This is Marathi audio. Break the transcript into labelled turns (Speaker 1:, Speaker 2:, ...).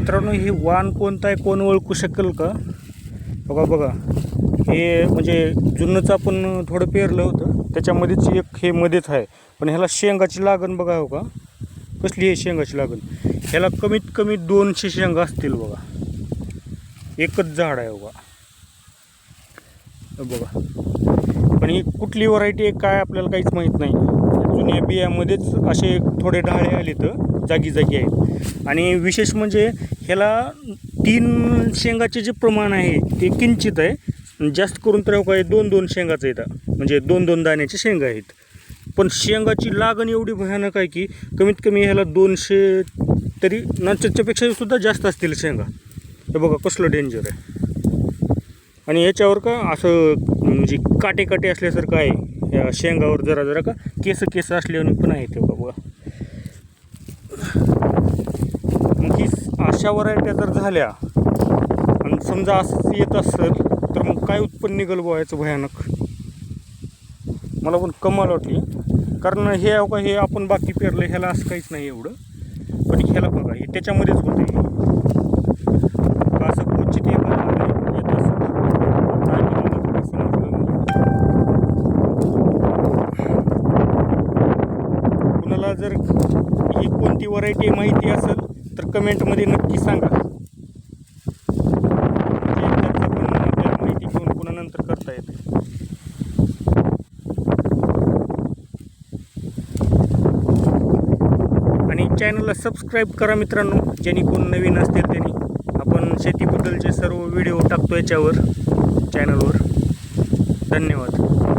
Speaker 1: मित्रांनो हे वाण कोणतं आहे कोण ओळखू शकेल का? बघा बघा. हे म्हणजे जुनंच आपण थोडं पेरलं होतं. त्याच्यामध्येच एक हे मध्येच आहे. पण ह्याला शेंगाची लागण बघा हो का? कसली आहे शेंगाची लागण? ह्याला कमीत कमी दोनशे शेंगा असतील बघा. एकच झाड आहे हो बघा बघा. पण ही कुठली व्हरायटी आहे काय आपल्याला काहीच माहीत नाही. जुन्या बियामध्येच असे थोडे डाळे आले तर जागी जागी आहेत. आणि विशेष म्हणजे ह्याला तीन शेंगाचे जे प्रमाण आहे ते किंचित आहे. जास्त करून तर काय दोन दोन शेंगाचं येतं म्हणजे दोन दोन दाण्याचे शेंगा आहेत. पण शेंगाची लागण एवढी भयानक आहे की कमीत कमी ह्याला दोनशे तरी नंतरच्यापेक्षा सुद्धा जास्त असतील शेंगा. हे बघा कसलं डेंजर आहे. आणि याच्यावर का असं म्हणजे काटे काटे असल्यासारखं आहे? या शेंगावर जरा जरा का केस केस असल्याने पण आहे ते बघा. मग ही अशा व्हरायट्या जर झाल्या आणि समजा असं येत असेल तर मग काय उत्पन्न निघल याचं भयानक? मला पण कमाल वाटली. कारण हे अहो का हे आपण बाकी पेरलं ह्याला असं काहीच नाही एवढं. पण ह्याला बघा हे त्याच्यामध्येच होते हे. का असं क्वचित एखादं येत असेल. काय ते मला तर काही समजलं तुम्हाला जर ही कोणती व्हरायटी माहिती असेल तर कमेंटमध्ये नक्की सांगा. म्हणजे पण आपल्याला माहिती घेऊन पुन्हा नंतर करता येते. आणि चॅनलला सबस्क्राईब करा मित्रांनो ज्यांनी कोण नवीन असतील त्यांनी. आपण शेतीबद्दलचे सर्व व्हिडिओ टाकतो याच्यावर चॅनलवर धन्यवाद.